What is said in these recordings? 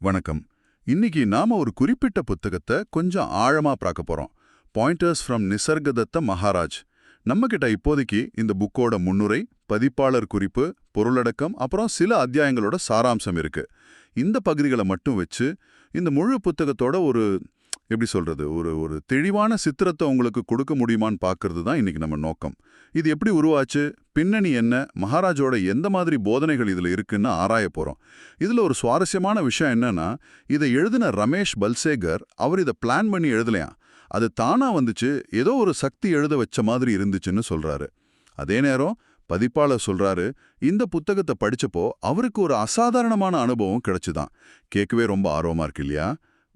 வணக்கம். இன்னைக்கு நாம ஒரு குறிப்பிட்ட புத்தகத்தை கொஞ்சம் ஆழமா பார்க்க போறோம். பாயிண்டர்ஸ் ஃப்ரம் நிசர்கதத்த மகாராஜ் நம்ம கிட்ட இப்போதைக்கு இந்த புக்கோட முன்னுரை பதிப்பாளர் குறிப்பு பொருளடக்கம் அப்புறம் சில அத்தியாயங்களோட சாராம்சம் இருக்கு. இந்த பகுதிகளை மட்டும் வச்சு இந்த முழு புத்தகத்தோட ஒரு எப்படி சொல்றது? ஒரு ஒரு தெளிவான சித்திரத்தை உங்களுக்கு கொடுக்க முடியுமான்னு பார்க்கறது தான் இன்னைக்கு நம்ம நோக்கம். இது எப்படி உருவாச்சு? பின்னணி என்ன? மகாராஜோட எந்த மாதிரி போதனைகள் இதுல இருக்குன்னு ஆராய போகிறோம் இதுல ஒரு சுவாரஸ்யமான விஷயம் என்னன்னா இதை எழுதின ரமேஷ் பல்சேகர் அவர் இதை பிளான் பண்ணி எழுதலையா அது தானா வந்துச்சு ஏதோ ஒரு சக்தி எழுத வச்ச மாதிரி இருந்துச்சுன்னு சொல்றாரு. அதே நேரம் பதிப்பாளர் சொல்றாரு இந்த புத்தகத்தை படிச்சப்போ அவருக்கு ஒரு அசாதாரணமான அனுபவம் கிடைச்சுதான். கேட்கவே ரொம்ப ஆர்வமா இருக்கு இல்லையா?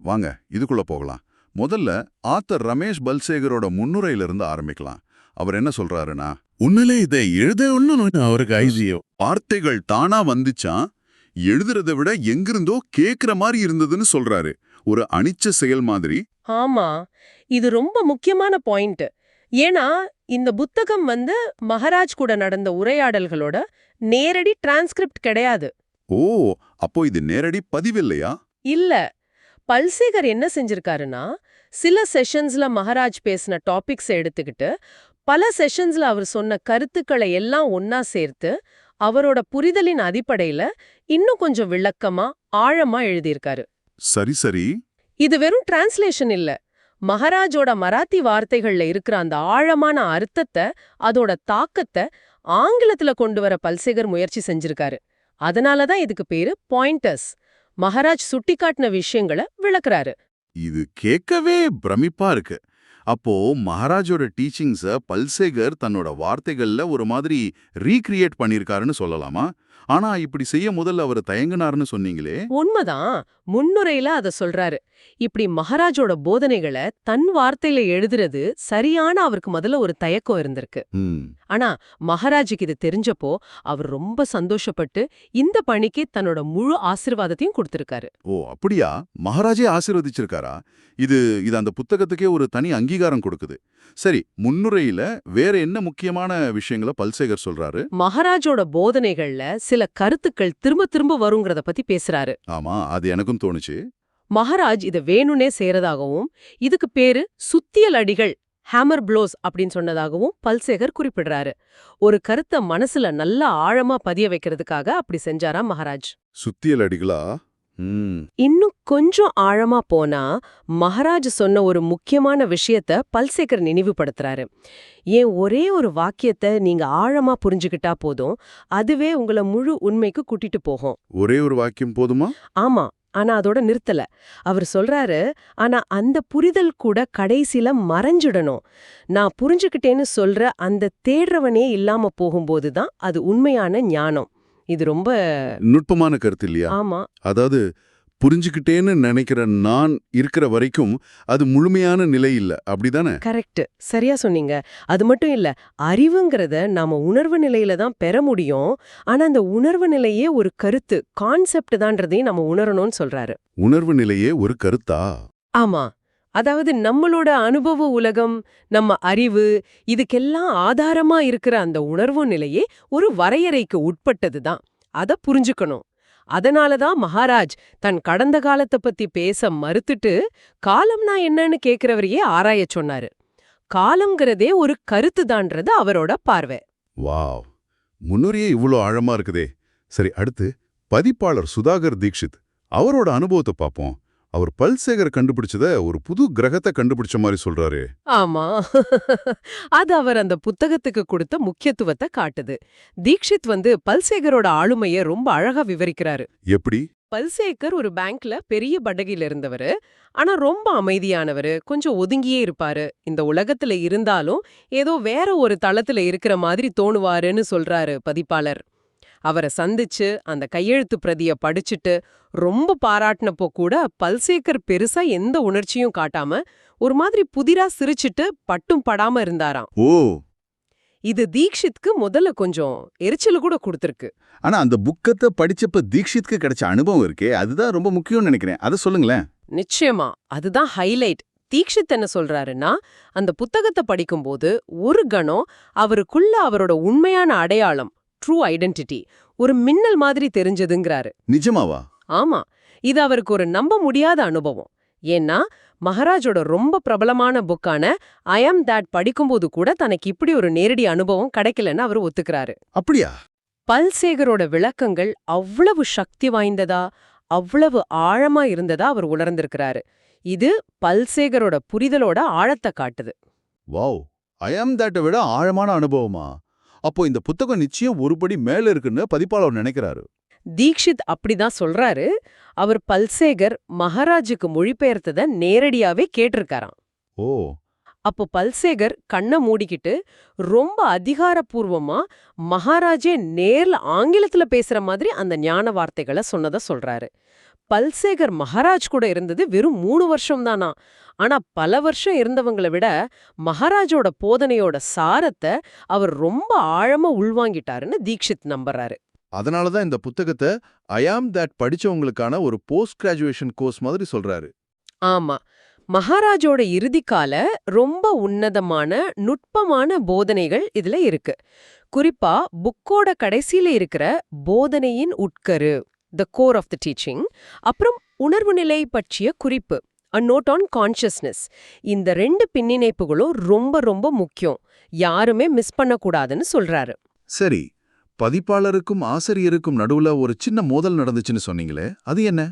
வாங்க இதுக்குள்ள போகலாம். முதல்ல ஆத்தர் ரமேஷ் பல்சேகரோட முன்னுரையிலிருந்து ஆரம்பிக்கலாம். அவர் என்ன சொல்றாருன்னா உன்னிலே இதை எழுத ஒண்ணு அவருக்கு ஐதியம் வார்த்தைகள் தானா வந்துச்சான் எழுதுறதை விட எங்கிருந்தோ கேக்குற மாதிரி இருந்ததுன்னு சொல்றாரு. ஒரு அனிச்ச செயல் மாதிரி. ஆமா இது ரொம்ப முக்கியமான பாயிண்ட். ஏன்னா இந்த புத்தகம் வந்து மகாராஜ் கூட நடந்த உரையாடல்களோட நேரடி டிரான்ஸ்கிரிப்ட் கிடையாது. ஓ அப்போ இது நேரடி பதிவில்லையா? இல்ல பல்சேகர் என்ன செஞ்சிருக்காருன்னா சில செஷன்ஸ்ல மகாராஜ் பேசின டாபிக்ஸ் எடுத்துக்கிட்டு பல செஷன்ஸ்ல அவர் சொன்ன கருத்துக்களை எல்லாம் ஒன்னா சேர்த்து அவரோட புரிதலின் அடிப்படையில இன்னும் கொஞ்சம் விளக்கமா ஆழமா எழுதியிருக்காரு. சரி சரி. இது வெறும் டிரான்ஸ்லேஷன் இல்ல. மகாராஜோட மராத்தி வார்த்தைகள்ல இருக்கிற அந்த ஆழமான அர்த்தத்தை அதோட தாக்கத்தை ஆங்கிலத்துல கொண்டு வர பல்சேகர் முயற்சி செஞ்சிருக்காரு. அதனால தான் இதுக்கு பேரு பாயிண்டர்ஸ் மகாராஜ் சுட்டிக்காட்டின விஷயங்களை விளக்குறாரு. இது கேட்கவே பிரமிப்பா இருக்கு. அப்போ மகாராஜோட டீச்சிங்ஸ பல்சேகர் தன்னோட வார்த்தைகள்ல ஒரு மாதிரி ரீக்ரியேட் பண்ணிருக்காருன்னு சொல்லலாமா? ஆனா இப்படி செய்ய முதல்ல அவர் தயங்குனாருன்னு சொன்னீங்களே. உண்மைதான். முன்னுரையில அத சொல்றாரு. இப்படி மகாராஜோட போதனைகளை தன் வார்த்தையில எழுதுறது சரியான அவருக்கு முதல்ல ஒரு தயக்கம் இருந்திருக்கு. ஆனா மகாராஜுக்கு இது தெரிஞ்சப்போ அவர் ரொம்ப சந்தோஷப்பட்டு இந்த பணிக்கு தன்னோட முழு ஆசிர்வாதத்தையும் கொடுத்திருக்காரு. ஓ அப்படியா? மகாராஜே ஆசீர்வதிச்சிருக்காரா? இது இது அந்த புத்தகத்துக்கே ஒரு தனி அங்கீகாரம் கொடுக்குது. சரி முன்னுரையில வேற என்ன முக்கியமான விஷயங்களை பல்சேகர் சொல்றாரு? மகாராஜோட போதனைகள்ல சில கருத்துக்கள் திரும்ப திரும்ப வருங்கிறத பத்தி பேசுறாரு. ஆமா அது எனக்கும் தோணுச்சு. மகாராஜ் இத வேணும்னே செய்யறதாகவும் இதுக்கு பேரு சுத்தியல் அடிகள் ஹேமர் ப்ளோஸ் அப்படின்னு சொன்னதாகவும் பல்சேகர் குறிப்பிடுறாரு. ஒரு கருத்தை மனசுல நல்லா ஆழமா பதிய வைக்கிறதுக்காக அப்படி செஞ்சாராம் மகாராஜ். சுத்தியல் அடிகளா? இன்னும் கொஞ்சம் ஆழமா போனா மகாராஜ் சொன்ன ஒரு முக்கியமான விஷயத்த பல்சேகர் நினைவுபடுத்துறாரு. ஏன் ஒரே ஒரு வாக்கியத்தை நீங்க ஆழமா புரிஞ்சுக்கிட்டா போதும் அதுவே உங்களை முழு உண்மைக்கு கூட்டிட்டு போகும். ஒரே ஒரு வாக்கியம் போதுமா? ஆமா ஆனா அதோட நிறுத்தல. அவர் சொல்றாரு ஆனா அந்த புரிதல் கூட கடைசில மறைஞ்சிடணும். நான் புரிஞ்சுக்கிட்டேன்னு சொல்ற அந்த தேடுறவனே இல்லாம போகும்போது தான் அது உண்மையான ஞானம். இது ரொம்ப நுட்பமான கருத்து இல்லையா? ஆமா. அதாவது புரிஞ்சுக்கிட்டேன்னு நினைக்கிற நான் இருக்கிற வரைக்கும் அது முழுமையான நிலை இல்ல. அப்படிதானே? கரெக்ட் சரியா சொன்னீங்க. அது மட்டும் இல்ல அறிவுங்கிறத நாம உணர்வு நிலையில தான் பெற முடியும். ஆனா அந்த உணர்வு நிலையே ஒரு கருத்து கான்செப்ட் தான்றதையும் நம்ம உணரணும்னு சொல்றாரு. உணர்வு நிலையே ஒரு கருத்தா? ஆமா. அதாவது நம்மளோட அனுபவ உலகம் நம்ம அறிவு இதுக்கெல்லாம் ஆதாரமா இருக்கிற அந்த உணர்வு நிலையே ஒரு வரையறைக்கு உட்பட்டது தான். அத புரிஞ்சுக்கணும். அதனால தான் மகாராஜ் தன் கடந்த காலத்தை பத்தி பேச மறுத்துட்டு காலம்னா என்னன்னு கேக்குறவரையே ஆராயச் சொன்னாரு. காலம்ங்கிறதே ஒரு கருத்து தான்றது அவரோட பார்வை. வாவ்! முன்னுரையே இவ்வளோ ஆழமா இருக்குதே. சரி அடுத்து பதிப்பாளர் சுதாகர் தீக்ஷித் அவரோட அனுபவத்தை பார்ப்போம் அவர் பல்சேகர் கண்டுபிடிச்சத ஒரு புது கிரகத்தை கண்டுபிடிச்ச மாதிரி சொல்றாரு. ஆமா. அது அவர் அந்த புத்தகத்துக்கு கொடுத்த முக்கியத்துவத்தை காட்டுது. தீக்ஷித் வந்து பல்சேகரோட ஆளுமைய ரொம்ப அழகா விவரிக்கிறாரு. எப்படி? பல்சேகர் ஒரு பேங்க்ல பெரிய படகில இருந்தவரு. ஆனா ரொம்ப அமைதியானவரு. கொஞ்சம் ஒதுங்கியே இருப்பாரு. இந்த உலகத்துல இருந்தாலும் ஏதோ வேற ஒரு தளத்துல இருக்கிற மாதிரி தோணுவாருன்னு சொல்றாரு பதிப்பாளர். அவரை சந்திச்சு அந்த கையெழுத்து பிரதிய படிச்சுட்டு ரொம்ப பாராட்டினப்போ கூட பல்சேகர் பெருசா எந்த உணர்ச்சியும் காட்டாம ஒரு மாதிரி புதிரா சிரிச்சிட்டு பட்டும் படாம இருந்தாராம். ஓ! இது தீக்ஷித்க்கு முதல்ல கொஞ்சம் எரிச்சல கூட கொடுத்திருக்கு. ஆனா அந்த புக்கத்தை படிச்சப்ப தீக்ஷித்க்கு கிடைச்ச அனுபவம் இருக்கே அதுதான் ரொம்ப முக்கியம்னு நினைக்கிறேன். அதை சொல்லுங்களேன். நிச்சயமா. அதுதான் ஹைலைட். தீக்ஷித் என்ன சொல்றாருன்னா அந்த புத்தகத்தை படிக்கும்போது ஒரு கணம் அவருக்குள்ள அவரோட உண்மையான அடையாளம் ட்ரூ ஐடென்டிட்டி ஒரு மின்னல் மாதிரி தெரிஞ்சதுங்கிறாரு. நிஜமாவா? ஆமா. இது அவருக்கு ஒரு நம்ப முடியாத அனுபவம். ஏன்னா மகாராஜோட ரொம்ப பிரபலமான புக்கான ஐ ஆம் தட் படிக்கும்போது கூட தனக்கு இப்படி ஒரு நேரடி அனுபவம் கிடைக்கலன்னு அவர் ஒத்துக்கிறாரு. அப்படியா? பல்சேகரோட விளக்கங்கள் அவ்வளவு சக்தி வாய்ந்ததா அவ்வளவு ஆழமா இருந்ததா அவர் உணர்ந்திருக்கிறாரு. இது பல்சேகரோட புரிதலோட ஆழத்தை காட்டுது. வாவ். ஐ ஆம் தட்டை விட ஆழமான அனுபவமா? அப்போ இந்த புத்தகம் நிச்சயம் ஒருபடி மேல இருக்குன்னு பதிப்பாளர் நினைக்கிறாரு. தீக்ஷித் அப்படிதான் சொல்றாரு. அவர் பல்சேகர் மகாராஜுக்கு மொழிபெயர்த்தத நேரடியாவே கேட்டிருக்காராம். ஓ. அப்போ பல்சேகர் கண்ணை மூடிக்கிட்டு ரொம்ப அதிகாரப்பூர்வமா மகாராஜே நேர்ல ஆங்கிலத்துல பேசுற மாதிரி அந்த ஞான வார்த்தைகளை சொன்னத சொல்றாரு. பல்சேகர் மகாராஜ் கூட இருந்தது வெறும் மூணு வருஷம் தானா ஆனா பல வருஷம் இருந்தவங்கள விட மகாராஜோட போதனையோட சாரத்தை அவர் ரொம்ப ஆழமா உள்வாங்கிட்டாருன்னு தீக்ஷித் நம்புறாரு. அதனால தான் இந்த புத்தகத்தை ஐ ஆம் தட் படிச்சவங்களுக்கான ஒரு போஸ்ட் கிராஜுவேஷன் கோர்ஸ் மாதிரி சொல்றாரு. ஆமா. மகாராஜோட இறுதிக்கால ரொம்ப உன்னதமான நுட்பமான போதனைகள் இதுல இருக்கு. குறிப்பா புக்கோட கடைசியில இருக்கிற போதனையின் உட்கரு the core of the teaching அப்புறம் உணர்வு நிலை பற்றிய குறிப்பு அ நோட் ஆன் கான்ஷியஸ்னஸ் இந்த ரெண்டு பின்னிணைப்புகளும் ரொம்ப ரொம்ப முக்கியம். யாருமே மிஸ் பண்ணக்கூடாதுன்னு சொல்றாரு. சரி பதிப்பாளருக்கும் ஆசிரியருக்கும் நடுவுல ஒரு சின்ன மோதல் நடந்துச்சுன்னு சொன்னீங்களே அது என்ன?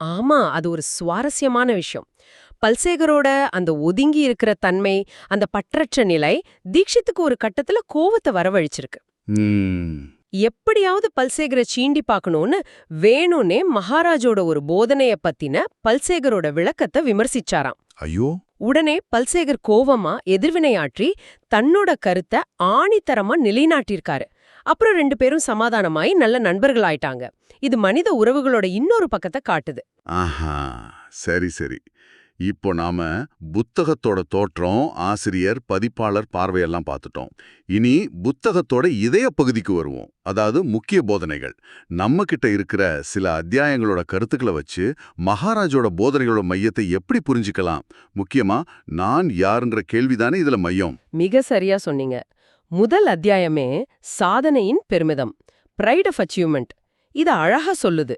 ஆமா அது ஒரு சுவாரஸ்யமான விஷயம். பல்சேகரோட அந்த ஒதுங்கி இருக்கிற தன்மை அந்த பற்றற்ற நிலை தீக்ஷித்துக்கு ஒரு கட்டத்துல கோவத்தை வரவழைச்சிருக்கு. எப்படியாவது பல்சேகரை சீண்டி பார்க்கணும்னு வேணும்னே மகாராஜோட ஒரு போதனைய பத்தின பல்சேகரோட விளக்கத்தை விமர்சிச்சாராம். ஐயோ! உடனே பல்சேகர் கோவமா எதிர்வினையாற்றி தன்னோட கருத்தை ஆணித்தரமா நிலைநாட்டியிருக்காரு. அப்புறம் ரெண்டு பேரும் சமாதானமாயி நல்ல நண்பர்களாயிட்டாங்க. இது மனித உறவுகளோட இன்னொரு பக்கத்தை காட்டுது. ஆஹா! சரி சரி. இப்போ நாம புத்தகத்தோட தோற்றம் ஆசிரியர் பதிப்பாளர் பார்வையெல்லாம் பார்த்துட்டோம். இனி புத்தகத்தோட இதய பகுதிக்கு வருவோம். அதாவது முக்கிய போதனைகள். நம்ம கிட்ட இருக்கிற சில அத்தியாயங்களோட கருத்துக்களை வச்சு மகாராஜோட போதனைகளோட மையத்தை எப்படி புரிஞ்சுக்கலாம்? முக்கியமா நான் யாருன்ற கேள்விதானே இதுல மையம். மிக சரியா சொன்னீங்க. முதல் அத்தியாயமே சாதனையின் பெருமிதம். பிரைட் ஆஃப் அச்சீவ்மெண்ட் இது அழகா சொல்லுது.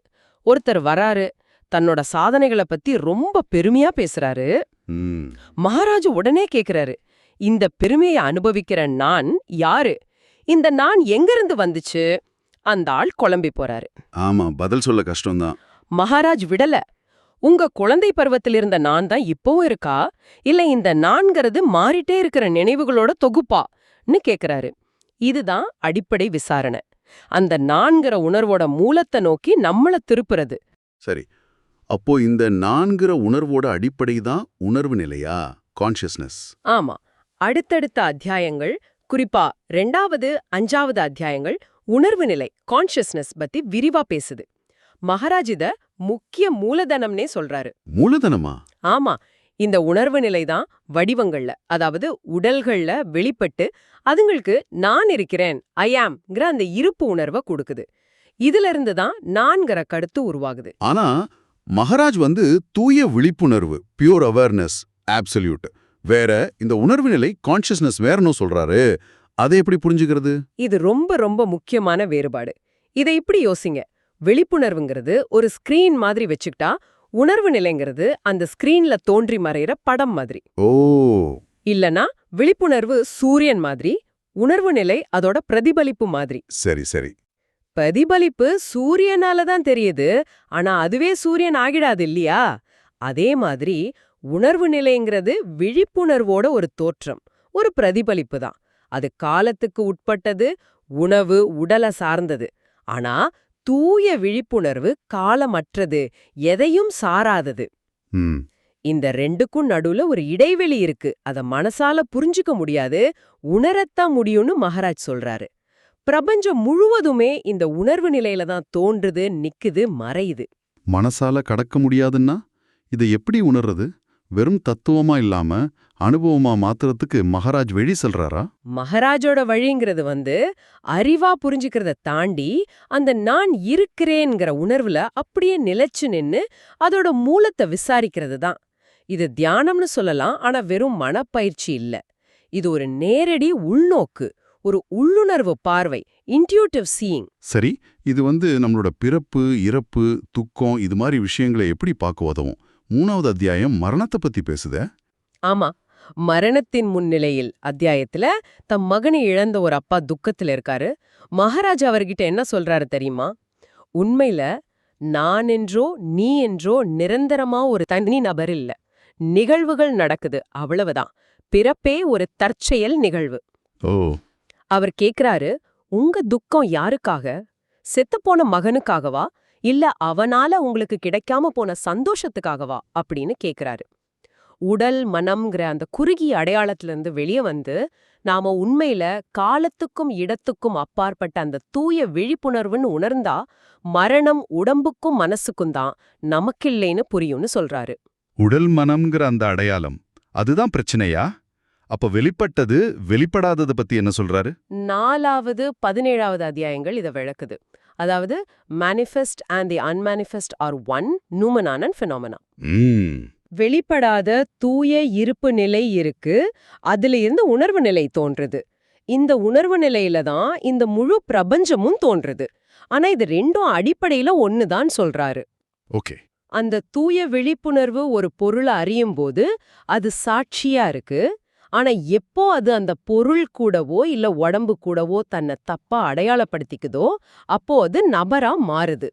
ஒருத்தர் வராரு தன்னோட சாதனைகளை பத்தி ரொம்ப பெருமையா பேசுறாரு. மகாராஜ் உடனே கேக்குறாரு இந்த பெருமையை அனுபவிக்கிற நான் யாரு? இந்த நான் எங்கிருந்து வந்துச்சு? அந்த ஆள் குழம்பி போறாரு. ஆமா பதில் சொல்ல கஷ்டம்தான். மகாராஜ் விடல. உங்க குழந்தை பருவத்தில் இருந்த நான் தான் இப்பவும் இருக்கா? இல்ல இந்த நான்கிறது மாறிட்டே இருக்கிற நினைவுகளோட தொகுப்பான்னு கேக்குறாரு. இதுதான் அடிப்படை விசாரணை. அந்த நான்கிற உணர்வோட மூலத்தை நோக்கி நம்மள திருப்புறது. சரி அப்போ இந்த நான்கிற உணர்வோட அடிப்படை தான் உணர்வு நிலையா? கான்ஷியஸ்னஸ் ஆமா. அடுத்தடுத்த அத்தியாயங்கள் குறிப்பா ரெண்டாவது அஞ்சாவது அத்தியாயங்கள் உணர்வு நிலை கான்ஷியஸ்னஸ் பத்தி விரிவா பேசுது. மகாராஜ் இத முக்கிய மூலதனம்னே சொல்றாரு. மூலதனமா? ஆமா. இந்த உணர்வு நிலை தான் வடிவங்கள்ல அதாவது உடல்கள்ல வெளிப்பட்டு அதுங்களுக்கு நான் இருக்கிறேன் ஐ ஆம்ங்கிற அந்த இருப்பு உணர்வை கொடுக்குது. இதுல இருந்து தான் நான்கிற கருத்து உருவாகுது. ஆனா மகாராஜ் வந்து தூய விழிப்புணர்வு பியூர் அவேர்னஸ் ஆப்சல்யூட் வேற இந்த உணர்வு நிலை கான்ஷியஸ்னஸ் வேறனும் சொல்றாரு. அதை எப்படி புரிஞ்சுக்கிறது? இது ரொம்ப ரொம்ப முக்கியமான வேறுபாடு. இதை இப்படி யோசிங்க. விழிப்புணர்வுங்கிறது ஒரு ஸ்கிரீன் மாதிரி வச்சுக்கிட்டா உணர்வு நிலைங்கிறது அந்த ஸ்கிரீன்ல தோன்றி மறையிற படம் மாதிரி. ஓ. இல்லனா விழிப்புணர்வு சூரியன் மாதிரி உணர்வு நிலை அதோட பிரதிபலிப்பு மாதிரி. சரி சரி. பிரதிபலிப்பு சூரியனால தான் தெரியுது. ஆனா அதுவே சூரியன் ஆகிடாது இல்லையா? அதே மாதிரி உணர்வு நிலைங்கிறது விழிப்புணர்வோட ஒரு தோற்றம் ஒரு பிரதிபலிப்பு தான். அது காலத்துக்கு உட்பட்டது உணவு உடலை சார்ந்தது. ஆனா தூய விழிப்புணர்வு காலமற்றது எதையும் சாராதது. இந்த ரெண்டுக்கும் நடுவுல ஒரு இடைவெளி இருக்கு. அத மனசால புரிஞ்சுக்க முடியாது. உணரத்தான் முடியும்னு மகாராஜ் சொல்றாரு. பிரபஞ்சம் முழுவதுமே இந்த உணர்வு நிலையில தான் தோன்றுது நிக்குது மறையுது. மனசால கடக்க முடியாதுன்னா இதை எப்படி உணர்றது? வெறும் தத்துவமா இல்லாம அனுபவமா மாத்துறதுக்கு மகாராஜ் வழி சொல்றாரா? மகாராஜோட வழிங்கிறது வந்து அறிவா புரிஞ்சுக்கிறத தாண்டி அந்த நான் இருக்கிறேங்கிற உணர்வுல அப்படியே நிலைச்சு நின்னு அதோட மூலத்தை விசாரிக்கிறது தான். இது தியானம்னு சொல்லலாம் ஆனா வெறும் மனப்பயிற்சி இல்ல. இது ஒரு நேரடி உள்நோக்கு. ஒரு உள்ளுணர்வு பார்வை இன்ட்யூட்டிவ் சீயிங் சரி இது வந்து நம்மளோட பிறப்பு இறப்பு துக்கம் இது மாதிரி விஷயங்களை எப்படி பார்க்க உதவும்? மூணாவது அத்தியாயம் மரணத்தை பத்தி பேசுதே. ஆமா மரணத்தின் முன்னிலையில் அத்தியாயத்துல தம் மகனை இழந்த ஒரு அப்பா துக்கத்துல இருக்காரு. மகாராஜா அவர்கிட்ட என்ன சொல்றாரு தெரியுமா? உண்மையில நான் என்றோ நீ என்றோ நிரந்தரமா ஒரு தனி நபர் இல்ல. நிகழ்வுகள் நடக்குது அவ்வளவுதான். பிறப்பே ஒரு தற்செயல் நிகழ்வு. ஓ. அவர் கேக்குறாரு உங்க துக்கம் யாருக்காக? செத்துப்போன மகனுக்காகவா? இல்ல அவனால உங்களுக்கு கிடைக்காம போன சந்தோஷத்துக்காகவா? அப்படின்னு கேக்குறாரு. உடல் மனம்ங்கிற அந்த குறுகிய அடையாளத்திலிருந்து வெளியே வந்து நாம உண்மையில காலத்துக்கும் இடத்துக்கும் அப்பாற்பட்ட அந்த தூய விழிப்புணர்வுன்னு உணர்ந்தா மரணம் உடம்புக்கும் மனசுக்கும் தான் நமக்கில்லைன்னு புரியும்னு சொல்றாரு. உடல் மனம்ங்கிற அந்த அடையாளம் அதுதான் பிரச்சனையா? அப்ப வெளிப்பட்டது வெளிப்படாததை பத்தி என்ன சொல்றாரு? நாலாவது பதினேழாவது அத்தியாயங்கள் இதை விளக்குது. அதாவது manifest and the unmanifest are one noumenon and phenomena வெளிப்படாத தூய இருப்பு நிலை இருக்கு அதுல இருந்து உணர்வு நிலை தோன்றுது. இந்த உணர்வு நிலையில தான் இந்த முழு பிரபஞ்சமும் தோன்றுது. ஆனா இது ரெண்டும் அடிப்படையில ஒண்ணுதான் சொல்றாரு. ஓகே. அந்த தூய விழிப்புணர்வு ஒரு பொருளை அறியும் போது அது சாட்சியா இருக்கு ஆனா எப்போ அது அந்த பொருள் கூடவோ இல்ல உடம்பு கூடவோ தன்னை தப்பா அடையாளப்படுத்திக்குதோ அப்போ அது நபரா மாறுது.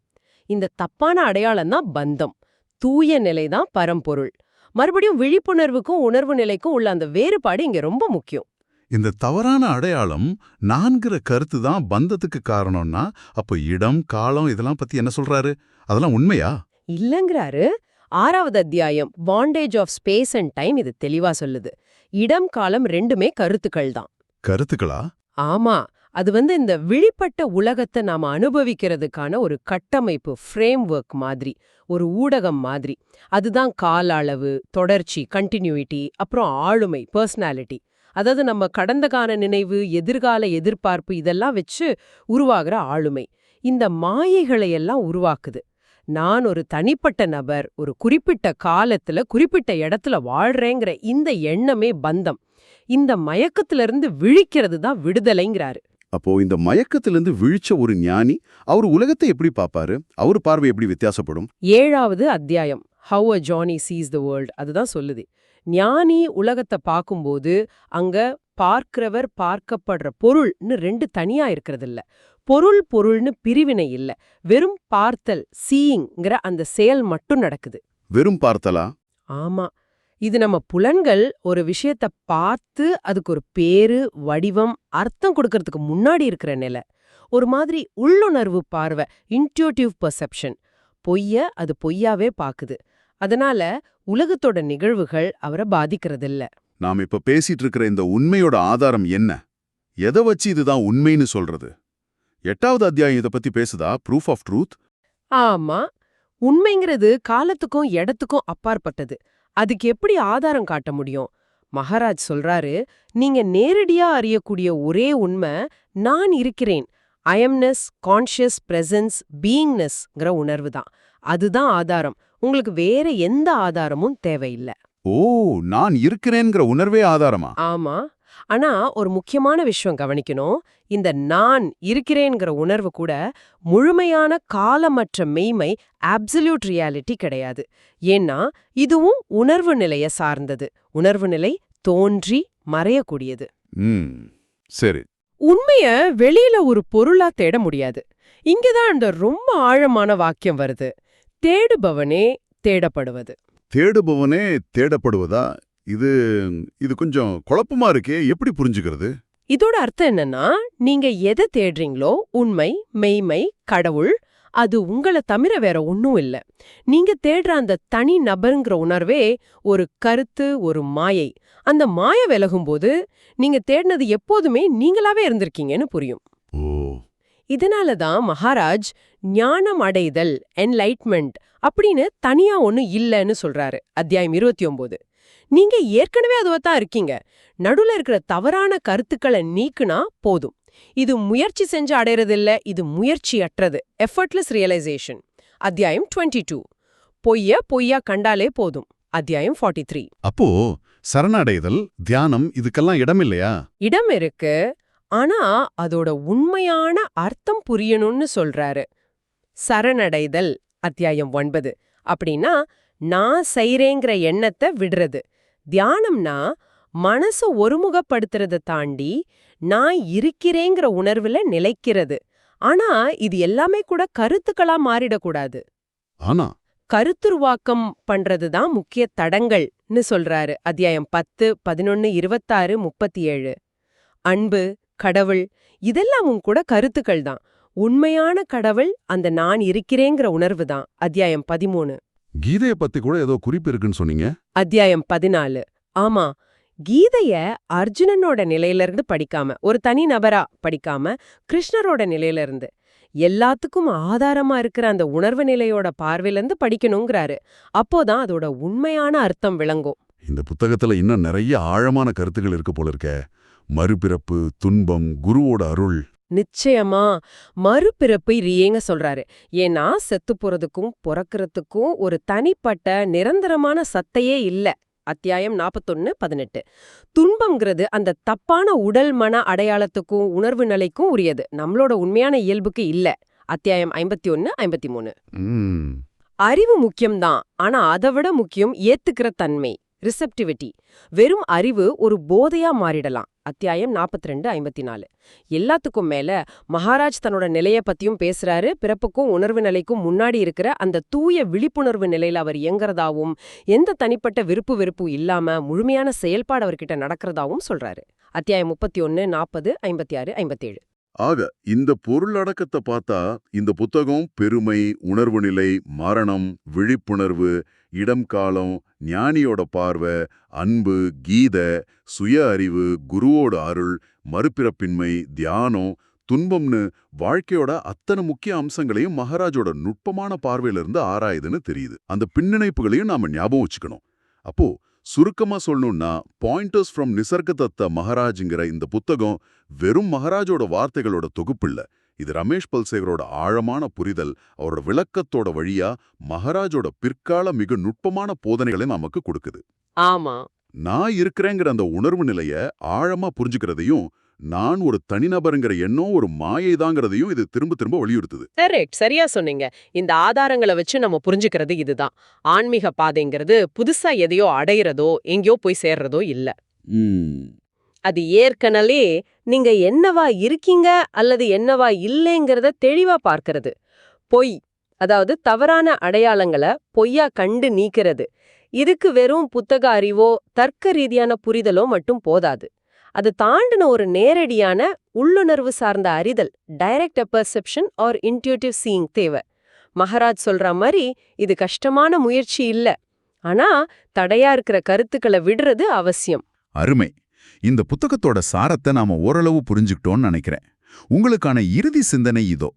இந்த தப்பான அடையாளம் தான் பந்தம். தூய நிலைதான் பரம்பொருள். மறுபடியும் விழிப்புணர்வுக்கும் உணர்வு நிலைக்கும் உள்ள அந்த வேறுபாடு இங்க ரொம்ப முக்கியம். இந்த தவறான அடையாளம் நான்கிற கருத்து தான் பந்தத்துக்கு காரணம்னா அப்போ இடம் காலம் இதெல்லாம் பத்தி என்ன சொல்றாரு? அதெல்லாம் உண்மையா? இல்லங்கிறாரு. ஆறாவது அத்தியாயம் vantage of space and time இது தெளிவா சொல்லுது. இடம் காலம் ரெண்டுமே கருத்துக்கள் தான். கருத்துக்களா? ஆமா. அது வந்து இந்த விழிப்பட்ட உலகத்தை நாம அனுபவிக்கிறதுக்கான ஒரு கட்டமைப்பு ஃப்ரேம் ஒர்க் மாதிரி ஒரு ஊடகம் மாதிரி. அதுதான் கால அளவு தொடர்ச்சி கண்டினியூட்டி அப்புறம் ஆளுமை பர்சனாலிட்டி அதாவது நம்ம கடந்த கால நினைவு எதிர்கால எதிர்பார்ப்பு இதெல்லாம் வச்சு உருவாகிற ஆளுமை. இந்த மாயைகளை எல்லாம் உருவாக்குது. நான் ஒரு தனிப்பட்ட நபர் ஒரு குறிப்பிட்ட காலத்துல குறிப்பிட்ட இடத்துல வாழ்றேங்கிற இந்த எண்ணமே பந்தம். இந்த மயக்கத்திலிருந்து விழிக்கிறது தான் விடுதலைங்கிறாரு. அப்போ இந்த மயக்கத்திலிருந்து விழிச்ச ஒரு ஞானி அவர் உலகத்தை எப்படி பாப்பாரு? அவர் பார்வை எப்படி வித்தியாசப்படும்? ஏழாவது அத்தியாயம். How a jnani sees the world அதுதான் சொல்லுது. ஞானி உலகத்தை பார்க்கும்போது அங்க பார்க்கிறவர் பார்க்கப்படுற பொருள்னு ரெண்டு தனியா இருக்கிறதில்ல. பொருள் பொருள்னு பிரிவினை இல்ல. வெறும் பார்த்தல் சீயிங்ங்கிற அந்த செயல் மட்டும் நடக்குது. வெறும் பார்த்தலா? ஆமா. இது நம்ம புலன்கள் ஒரு விஷயத்த பார்த்து அதுக்கு ஒரு பேரு வடிவம் அர்த்தம் கொடுக்கறதுக்கு முன்னாடி இருக்கிற நிலை. ஒரு மாதிரி உள்ளுணர்வு பார்வை இன்ட்யூட்டிவ் பர்செப்ஷன் பொய்ய அது பொய்யாவே பாக்குது. அதனால உலகத்தோட நிகழ்வுகள் அவரை பாதிக்கிறதில்ல. நாம் இப்ப பேசிட்டு இருக்கிற இந்த உண்மையோட ஆதாரம் என்ன? எதை வச்சு இதுதான் உண்மைன்னு சொல்றது? எட்டாவது அத்தியாயம் இதை பத்தி பேசுதா? ப்ரூஃப் ஆஃப் ட்ரூத் ஆமா. உண்மைங்கிறது காலத்துக்கும் இடத்துக்கும் அப்பாற்பட்டது. அதுக்கு எப்படி ஆதாரம் காட்ட முடியும்? மகாராஜ் சொல்றாரு நீங்க நேரடியா அறியக்கூடிய ஒரே உண்மை நான் இருக்கிறேன். அயம்னஸ் கான்ஷியஸ் பிரசன்ஸ் பீயிங்னஸ்ங்கிற உணர்வு தான். அதுதான் ஆதாரம். உங்களுக்கு வேற எந்த ஆதாரமும் தேவையில்லை. ஓ நான் இருக்கிறேங்கிற உணர்வே ஆதாரமா? ஆமா. ஆனா ஒரு முக்கியமான விஷயம் கவனிக்கணும். இந்த நான் இருக்கிறேங்கிற உணர்வு கூட முழுமையான காலமற்ற மெய்மை அப்சல்யூட் ரியாலிட்டி கிடையாது. ஏன்னா இதுவும் உணர்வு நிலைய சார்ந்தது. உணர்வு நிலை தோன்றி மறையக்கூடியது. சரி. உண்மைய வெளியில ஒரு பொருளா தேட முடியாது. இங்கதான் அந்த ரொம்ப ஆழமான வாக்கியம் வருது. தேடுபவனே தேடப்படுவது. தேடுபவனே தேடப்படுவதா? இது இது கொஞ்சம் குழப்பமா இருக்கே. எப்படி புரிஞ்சுக்கிறது? இதோட அர்த்தம் என்னன்னா நீங்க எதை தேடுறீங்களோ உண்மை மெய்மை கடவுள் அது உங்களை தவிர வேற ஒன்னும் இல்ல. நீங்க தேடுற அந்த தனி நபருங்கிற உணர்வே ஒரு கருத்து ஒரு மாயை. அந்த மாய விலகும்போது நீங்க தேடினது எப்போதுமே நீங்களாவே இருந்திருக்கீங்கன்னு புரியும். இதனால தான் மகாராஜ் ஞானம் அடைதல் என்லைட்மெண்ட் அப்படின்னு தனியா ஒண்ணு இல்லைன்னு சொல்றாரு. அத்தியாயம் இருபத்தி ஒன்பது நீங்க ஏற்கனவே அதுவத்தான் இருக்கீங்க. நடுவுல இருக்கிற தவறான கருத்துக்களை நீக்குனா போதும். இது முயற்சி செஞ்சு அடையறதில்ல இது முயற்சியற்றது. எஃபர்ட்லெஸ் ரியலைசேஷன் அத்தியாயம் 22 டூ பொய்ய பொய்யா கண்டாலே போதும். அத்தியாயம் 43 த்ரீ அப்போ சரணடைதல் தியானம் இதுக்கெல்லாம் இடம் இல்லையா? இடம் இருக்கு. ஆனா அதோட உண்மையான அர்த்தம் புரியணும்னு சொல்றாரு. சரணடைதல் அத்தியாயம் ஒன்பது. அப்படின்னா நான் செய்றேங்கிற எண்ணத்தை விடுறது. தியானம்னா மனச ஒருமுகப்படுத்துறத தாண்டி நான் இருக்கிறேங்கிற உணர்வுல நிலைக்கிறது. ஆனா இது எல்லாமே கூட கருத்துக்களா மாறிடக்கூடாது. ஆனா கருத்துருவாக்கம் பண்றதுதான் முக்கிய தடங்கள்னு சொல்றாரு. அத்தியாயம் பத்து பதினொன்னு இருபத்தாறு முப்பத்தி ஏழு அன்பு கடவுள் இதெல்லாமும் கூட கருத்துக்கள் தான் உண்மையான கடவுள் அந்த நான் இருக்கிறேங்கிற உணர்வு தான் அத்தியாயம் பதிமூணு. கீதைய பத்தி கூட ஏதோ குறிப்பு இருக்குன்னு சொன்னீங்க? அத்தியாயம் பதினாலு. ஆமா கீதைய அர்ஜுனனோட நிலையில இருந்து படிக்காம ஒரு தனி நபரா படிக்காம கிருஷ்ணரோட நிலையில இருந்து எல்லாத்துக்கும் ஆதாரமா இருக்கிற அந்த உணர்வு நிலையோட பார்வையில இருந்து படிக்கணுங்கிறாரு. அப்போதான் அதோட உண்மையான அர்த்தம் விளங்கும். இந்த புத்தகத்துல இன்னும் நிறைய ஆழமான கருத்துகள் இருக்கு போல இருக்க. மறுபிறப்பு துன்பம் குருவோட அருள் நிச்சயமா மறுபிறப்பை ரியேங்க சொல்றாரு. ஏன்னா செத்து போறதுக்கும் பிறக்கறதுக்கும் ஒரு தனிப்பட்ட நிரந்தரமான சத்தையே இல்ல. அத்தியாயம் நாப்பத்தொன்னு பதினெட்டு. துன்பம்ங்கிறது அந்த தப்பான உடல் மன அடையாளத்துக்கும் உணர்வு நிலைக்கும் உரியது. நம்மளோட உண்மையான இயல்புக்கு இல்ல. அத்தியாயம் ஐம்பத்தி ஒன்னு ஐம்பத்தி மூணு அறிவு முக்கியம்தான். ஆனா அதை விட முக்கியம் ஏத்துக்கிற தன்மை. ரிசெப்டிவிட்டி வெறும் அறிவு ஒரு போதையா மாறிடலாம். அத்தியாயம் நாற்பத்தி ரெண்டு ஐம்பத்தி நாலு எல்லாத்துக்கும் மேல மகாராஜ் தன்னோட நிலைய பத்தியும் பேசுறாரு. பிறப்புக்கும் உணர்வு நிலைக்கும் முன்னாடி இருக்கிற அந்த தூய விழிப்புணர்வு நிலையில அவர் இயங்குறதாவும் எந்த தனிப்பட்ட விருப்பு வெறுப்பும் இல்லாம முழுமையான செயல்பாடு அவர்கிட்ட நடக்கிறதாவும் சொல்றாரு. அத்தியாயம் முப்பத்தி ஒன்னு நாற்பது ஐம்பத்தி ஆறு ஐம்பத்தேழு. ஆக இந்த பொருளடக்கத்தை பார்த்தா இந்த புத்தகம் பெருமை உணர்வு நிலை மரணம் விழிப்புணர்வு இடம் காலம் ஞானியோட பார்வை அன்பு கீத சுய அறிவு குருவோட அருள் மறுபிறப்பின்மை தியானம் துன்பம்னு வாழ்க்கையோட அத்தனை முக்கிய அம்சங்களையும் மகாராஜோட நுட்பமான பார்வையில இருந்து ஆராயுதுன்னு தெரியுது. அந்த பின்னிணைப்புகளையும் நாம ஞாபகம் வச்சுக்கணும். அப்போ சுருக்கமா சொல்லணும்னா பாயிண்டர்ஸ் ஃப்ரம் நிசர்கதத்த மகாராஜுங்கிற இந்த புத்தகம் வெறும் மகாராஜோட வார்த்தைகளோட தொகுப்பு இல்லை இது ரமேஷ் பல்சேகரோட ஆழமான புரிதல் அவரோட விளக்கத்தோட வழியா மகாராஜோட பிற்கால மிக நுட்பமான போதனைகளை நமக்கு கொடுக்குது. ஆமா. நான் இருக்கிறேங்கிற அந்த உணர்வு நிலைய ஆழமா புரிஞ்சுக்கிறதையும் நான் ஒரு தனிநபருங்கிற எண்ணம் ஒரு மாயைதாங்கிறதையும் இது திரும்ப திரும்ப வலியுறுத்துது. கரெக்ட் சரியா சொன்னீங்க. இந்த ஆதாரங்களை வச்சு நம்ம புரிஞ்சுக்கிறது இதுதான். ஆன்மீக பாதைங்கிறது புதுசா எதையோ அடையிறதோ எங்கேயோ போய் சேர்றதோ இல்ல. அது ஏற்கனவே நீங்க என்னவா இருக்கீங்க அல்லது என்னவா இல்லைங்கிறத தெளிவா பார்க்கிறது. பொய் அதாவது தவறான அடையாளங்களை பொய்யா கண்டு நீக்கிறது. இதுக்கு வெறும் புத்தக அறிவோ தர்க்க ரீதியான புரிதலோ மட்டும் போதாது. அது தாண்டின ஒரு நேரடியான உள்ளுணர்வு சார்ந்த அறிதல் direct perception or intuitive seeing தேவை. மகராஜ் சொல்ற மாதிரி இது கஷ்டமான முயற்சி இல்ல. ஆனா தடையா இருக்கிற கருத்துக்களை விடுறது அவசியம். அருமை. இந்த புத்தகத்தோட சாரத்தை நாம ஓரளவு புரிஞ்சுக்கிட்டோம்னு நினைக்கிறேன். உங்களுக்கான இறுதி சிந்தனை இதோ.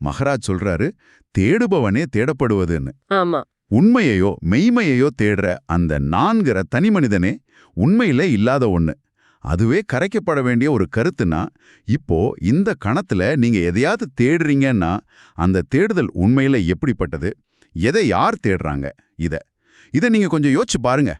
மகராஜ் சொல்றாரு தேடுபவனே தேடப்படுவதுன்னு. ஆமா. உண்மையையோ மெய்மையையோ தேடுற அந்த நான்கிற தனி மனிதனே உண்மையில இல்லாத ஒண்ணு. அதுவே கரைக்கப்பட வேண்டிய ஒரு கருத்துனா இப்போ இந்த கணத்துல நீங்க எதையாவது தேடுறீங்கன்னா அந்த தேடுதல் உண்மையில எப்படிப்பட்டது? எதை யார் தேடுறாங்க? இத. இத நீங்க கொஞ்சம் யோசிச்சு பாருங்க.